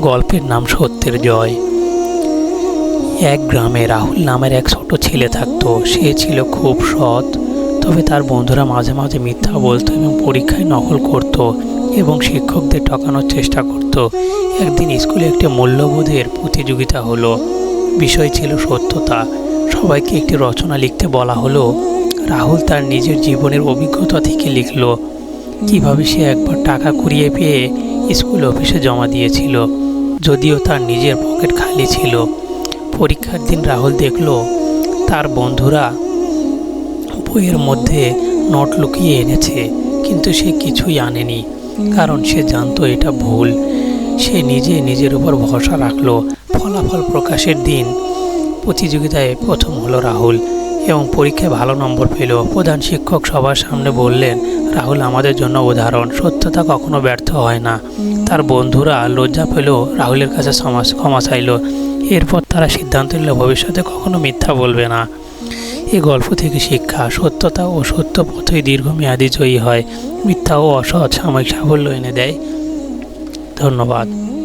গল্পের নাম সত্যের জয়। এক গ্রামে রাহুল নামের এক ছোট ছেলে থাকতো। সে ছিল খুব সৎ, তবে তার বন্ধুরা মাঝে মাঝে মিথ্যা বলতো এবং পরীক্ষায় নকল করত এবং শিক্ষকদের ঠকানোর চেষ্টা করত। একদিন স্কুলে একটি মূল্যবোধের প্রতিযোগিতা হলো। বিষয় ছিল সত্যতা। সবাইকে একটি রচনা লিখতে বলা হলো। রাহুল তার নিজের জীবনের অভিজ্ঞতা থেকে লিখলো। কীভাবে সে একবার টাকা কুড়িয়ে পেয়ে স্কুল অফিসে জমা দিয়েছিল। যদিও তার নিজের পকেট খালি ছিল। পরীক্ষার দিন রাহুল দেখল, তার বন্ধুরা বইয়ের মধ্যে নোট লুকিয়ে এনেছে, কিন্তু সে কিছুই আনেনি, কারণ সে জানতো এটা ভুল। সে নিজে নিজের উপর ভরসা রাখল। ফলাফল প্রকাশের দিন প্রতিযোগিতায় প্রথম হলো রাহুল। এবং পরীক্ষায় ভালো নম্বর পেল প্রধান শিক্ষক সবার সামনে বললেন, রাহুল আমাদের জন্য উদাহরণ, সত্যতা কখনো ব্যর্থ হয় না। তার বন্ধুরা লজ্জা পেল রাহুলের কাছে ক্ষমা চাইল। এরপর তারা সিদ্ধান্ত নিল ভবিষ্যতে কখনো মিথ্যা বলবে না। এই গল্প থেকে শিক্ষা, সত্যতা ও সত্য পথই দীর্ঘমেয়াদী জয়ী হয়। মিথ্যা ও অসৎ সাময়িক সাফল্য এনে দেয়। ধন্যবাদ।